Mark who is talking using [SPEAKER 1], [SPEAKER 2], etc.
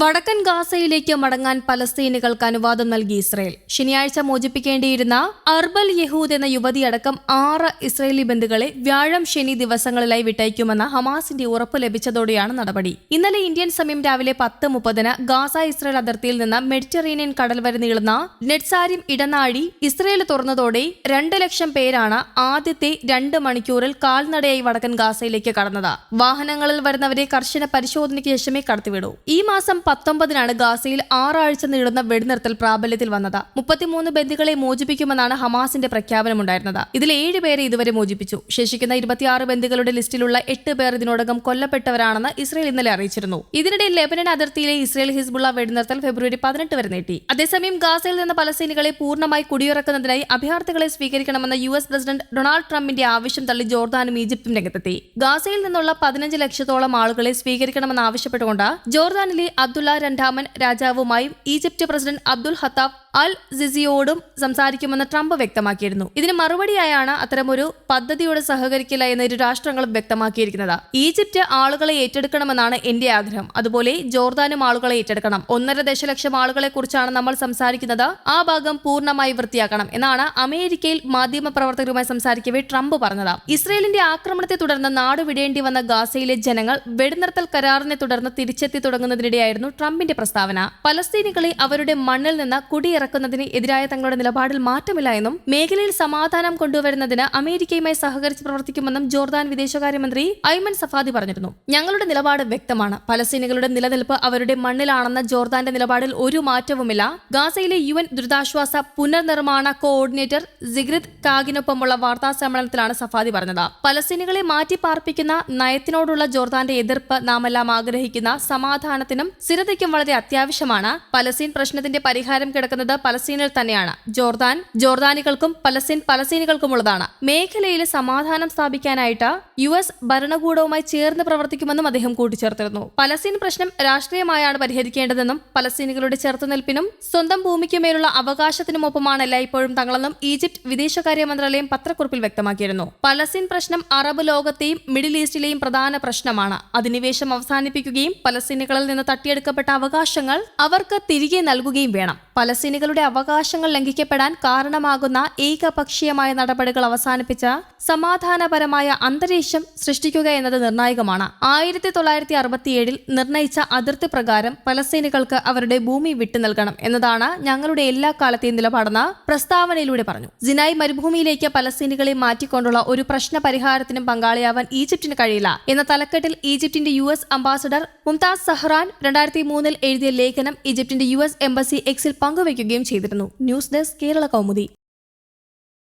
[SPEAKER 1] വടക്കൻ ഗാസയിലേക്ക് മടങ്ങാൻ പലസ്തീനുകൾക്ക് അനുവാദം നൽകി ഇസ്രയേൽ. ശനിയാഴ്ച മോചിപ്പിക്കേണ്ടിയിരുന്ന അർബൽ യഹൂദ് എന്ന യുവതിയടക്കം ആറ് ഇസ്രയേലി ബന്ധുക്കളെ വ്യാഴം ശനി ദിവസങ്ങളിലായി വിട്ടയക്കുമെന്ന ഹമാസിന്റെ ഉറപ്പ് ലഭിച്ചതോടെയാണ് നടപടി. ഇന്നലെ ഇന്ത്യൻ സമയം രാവിലെ പത്ത് മുപ്പതിന് ഗാസ ഇസ്രയേൽ അതിർത്തിയിൽ നിന്ന് മെഡിറ്ററേനിയൻ കടൽ വരെ നീളുന്ന നെറ്റ്സാരിം ഇടനാഴി ഇസ്രയേൽ തുറന്നതോടെ രണ്ട് ലക്ഷം പേരാണ് ആദ്യത്തെ രണ്ട് മണിക്കൂറിൽ കാൽനടയായി വടക്കൻ ഗാസയിലേക്ക് കടന്നത്. വാഹനങ്ങളിൽ വരുന്നവരെ കർശന പരിശോധനയ്ക്ക് ശേഷമേ കടത്തിവിടൂ. ഈ മാസം പത്തൊമ്പതിനാണ് ഗാസയിൽ ആറാഴ്ച നീളുന്ന വെടിനിർത്തൽ പ്രാബല്യത്തിൽ വന്നത്. മുപ്പത്തിമൂന്ന് ബന്ദികളെ മോചിപ്പിക്കുമെന്നാണ് ഹമാസിന്റെ പ്രഖ്യാപനമുണ്ടായിരുന്നത്. ഇതിൽ ഏഴ് പേരെ ഇതുവരെ മോചിപ്പിച്ചു. ശേഷിക്കുന്ന ഇരുപത്തിയാറ് ബന്ദികളുടെ ലിസ്റ്റിലുള്ള എട്ട് പേർ ഇതിനോടകം കൊല്ലപ്പെട്ടവരാണെന്ന് ഇസ്രയേൽ ഇന്നലെ അറിയിച്ചിരുന്നു. ഇതിനിടെ ലെബനൻ അതിർത്തിയിലെ ഇസ്രയേൽ ഹിസ്ബുള്ള വെടിനിർത്തൽ ഫെബ്രുവരി പതിനെട്ട് വരെ നീട്ടി. അതേസമയം ഗാസയിൽ നിന്ന് പലസ്തീനികളെ പൂർണമായി കുടിയിറക്കുന്നതിനായി അഭയാർത്ഥികളെ സ്വീകരിക്കണമെന്ന യു എസ് പ്രസിഡന്റ് ഡൊണാൾഡ് ട്രംപിന്റെ ആവശ്യം തള്ളി ജോർദാനും ഈജിപ്തും രംഗത്തെത്തി. ഗാസയിൽ നിന്നുള്ള പതിനഞ്ച് ലക്ഷത്തോളം ആളുകളെ സ്വീകരിക്കണമെന്ന് ആവശ്യപ്പെട്ടുകൊണ്ട് ജോർദാനിലെ അബ്ദുള്ള രണ്ടാമൻ രാജാവുമായും ഈജിപ്ത് പ്രസിഡന്റ് അബ്ദുൽ ഹത്താഫ് അൽ സിസിയോടും സംസാരിക്കുമെന്ന് ട്രംപ് വ്യക്തമാക്കിയിരുന്നു. ഇതിന് മറുപടിയായാണ് അത്തരമൊരു പദ്ധതിയോട് സഹകരിക്കില്ല എന്ന് ഇരു രാഷ്ട്രങ്ങളും വ്യക്തമാക്കിയിരിക്കുന്നത്. ഈജിപ്റ്റ് ആളുകളെ ഏറ്റെടുക്കണമെന്നാണ് എന്റെ ആഗ്രഹം. അതുപോലെ ജോർദാനും ആളുകളെ ഏറ്റെടുക്കണം. ഒന്നര ദശലക്ഷം ആളുകളെ കുറിച്ചാണ് നമ്മൾ സംസാരിക്കുന്നത്. ആ ഭാഗം പൂർണമായി വൃത്തിയാക്കണം എന്നാണ് അമേരിക്കയിൽ മാധ്യമപ്രവർത്തകരുമായി സംസാരിക്കവേ ട്രംപ് പറഞ്ഞത്. ഇസ്രയേലിന്റെ ആക്രമണത്തെ തുടർന്ന് നാട് വിടേണ്ടി വന്ന ഗാസയിലെ ജനങ്ങൾ വെടിനിർത്തൽ കരാറിനെ തുടർന്ന് തിരിച്ചെത്തി തുടങ്ങുന്നതിനിടെയായിരുന്നു ട്രംപിന്റെ പ്രസ്താവന. പലസ്തീനികളെ അവരുടെ മണ്ണിൽ നിന്ന് കുടിയിറക്കുന്നതിന് എതിരായ തങ്ങളുടെ നിലപാടിൽ മാറ്റമില്ല എന്നും മേഖലയിൽ സമാധാനം കൊണ്ടുവരുന്നതിന് അമേരിക്കയുമായി സഹകരിച്ച് പ്രവർത്തിക്കുമെന്നും ജോർദാൻ വിദേശകാര്യമന്ത്രി ഐമൻ സഫാദി പറഞ്ഞിരുന്നു. ഞങ്ങളുടെ നിലപാട് വ്യക്തമാണ്. പലസ്തീനികളുടെ നിലനിൽപ്പ് അവരുടെ മണ്ണിലാണെന്ന ജോർദാന്റെ നിലപാടിൽ ഒരു മാറ്റവുമില്ല. ഗാസയിലെ യു എൻ ദുരിതാശ്വാസ പുനർനിർമ്മാണ കോർഡിനേറ്റർ സിഗ്രിദ് കാഗിനൊപ്പമുള്ള വാർത്താ സമ്മേളനത്തിലാണ് സഫാദി പറഞ്ഞത്. പലസ്തീനികളെ മാറ്റി പാർപ്പിക്കുന്ന നയത്തിനോടുള്ള ജോർദാന്റെ എതിർപ്പ് നാമെല്ലാം ആഗ്രഹിക്കുന്ന സമാധാനത്തിനും സ്ഥിരതയ്ക്കും വളരെ അത്യാവശ്യമാണ്. പലസ്തീൻ പ്രശ്നത്തിന്റെ പരിഹാരം കിടക്കുന്നത് പലസ്തീനിൽ തന്നെയാണ്. ജോർദാൻ ജോർദാനികൾക്കും പലസ്തീൻ പലസ്തീനികൾക്കുമുള്ളതാണ്. മേഖലയിൽ സമാധാനം സ്ഥാപിക്കാനായിട്ട് യു എസ് ഭരണകൂടവുമായി ചേർന്ന് പ്രവർത്തിക്കുമെന്നും അദ്ദേഹം കൂട്ടിച്ചേർത്തിരുന്നു. പലസ്തീൻ പ്രശ്നം രാഷ്ട്രീയമായാണ് പരിഹരിക്കേണ്ടതെന്നും പലസ്തീനികളുടെ ചെറുത്തുനിൽപ്പിനും സ്വന്തം ഭൂമിക്കുമേലുള്ള അവകാശത്തിനുമൊപ്പമാണ് എല്ലായ്പ്പോഴും തങ്ങളെന്നും ഈജിപ്ത് വിദേശകാര്യ മന്ത്രാലയം പത്രക്കുറിപ്പിൽ വ്യക്തമാക്കിയിരുന്നു. പലസ്തീൻ പ്രശ്നം അറബ് ലോകത്തെയും മിഡിൽ ഈസ്റ്റിലെയും പ്രധാന പ്രശ്നമാണ്. അധിനിവേശം അവസാനിപ്പിക്കുകയും പലസ്തീനികളിൽ നിന്ന് തട്ടിയെടുക്കപ്പെട്ട അവകാശങ്ങൾ അവർക്ക് തിരികെ നൽകുകയും വേണം. പലസ്തീനികളുടെ അവകാശങ്ങൾ ലംഘിക്കപ്പെടാൻ കാരണമാകുന്ന ഏകപക്ഷീയമായ നടപടികൾ അവസാനിപ്പിച്ച സമാധാനപരമായ അന്തരീക്ഷം സൃഷ്ടിക്കുക എന്നത് നിർണായകമാണ്. ആയിരത്തി തൊള്ളായിരത്തി അറുപത്തിയേഴിൽ നിർണയിച്ച അതിർത്തി പ്രകാരം പലസ്തീനികൾക്ക് അവരുടെ ഭൂമി വിട്ടു നൽകണം എന്നതാണ് ഞങ്ങളുടെ എല്ലാ കാലത്തെയും നിലപാടെന്ന് പ്രസ്താവനയിലൂടെ പറഞ്ഞു. സിനായ് മരുഭൂമിയിലേക്ക് പലസ്തീനികളെ മാറ്റിക്കൊണ്ടുള്ള ഒരു പ്രശ്ന പരിഹാരത്തിനും പങ്കാളിയാവാൻ ഈജിപ്തിന് കഴിയില്ല എന്ന തലക്കെട്ടിൽ ഈജിപ്തിന്റെ U S ambassador Mumtaz Zahran രണ്ടായിരത്തി മൂന്നിൽ എഴുതിയ ലേഖനം ഈജിപ്തിന്റെ യു എസ് എംബസി എക്സിൽ പങ്കുവയ്ക്കുകയും ചെയ്തിരുന്നു. News desk Kerala Kaumudi.